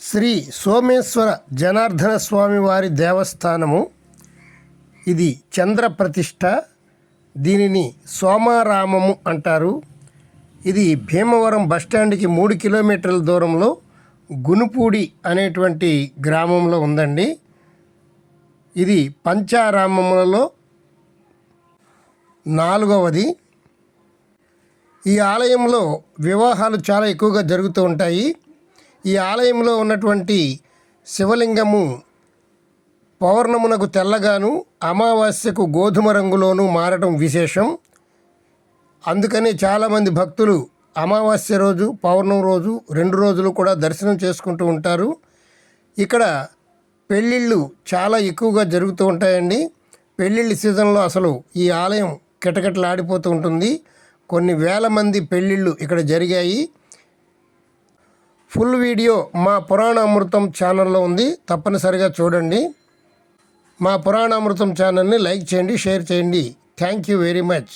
శ్రీ సోమేశ్వర జనార్దన స్వామి వారి దేవస్థానము. ఇది చంద్ర ప్రతిష్ట. దీనిని సోమారామము అంటారు. ఇది భీమవరం బస్టాండ్కి మూడు కిలోమీటర్ల దూరంలో గునుపూడి అనేటువంటి గ్రామంలో ఉందండి. ఇది పంచారామములలో నాలుగవది. ఈ ఆలయంలో వివాహాలు చాలా ఎక్కువగా జరుగుతూ ఉంటాయి. ఈ ఆలయంలో ఉన్నటువంటి శివలింగము పౌర్ణమునకు తెల్లగాను అమావాస్యకు గోధుమ రంగులోను మారటం విశేషం. అందుకనే చాలామంది భక్తులు అమావాస్య రోజు పౌర్ణమి రోజు రెండు రోజులు కూడా దర్శనం చేసుకుంటూ ఉంటారు. ఇక్కడ పెళ్ళిళ్ళు చాలా ఎక్కువగా జరుగుతూ ఉంటాయండి. పెళ్ళిళ్ళ సీజన్లో అసలు ఈ ఆలయం కిటకిటలాడిపోతూ ఉంటుంది. కొన్ని వేల మంది పెళ్ళిళ్ళు ఇక్కడ జరిగాయి. ఫుల్ వీడియో మా పురాణ అమృతం ఛానల్లో ఉంది. తప్పనిసరిగా చూడండి. మా పురాణ అమృతం ఛానల్ని లైక్ చేయండి షేర్ చేయండి. Thank you very much.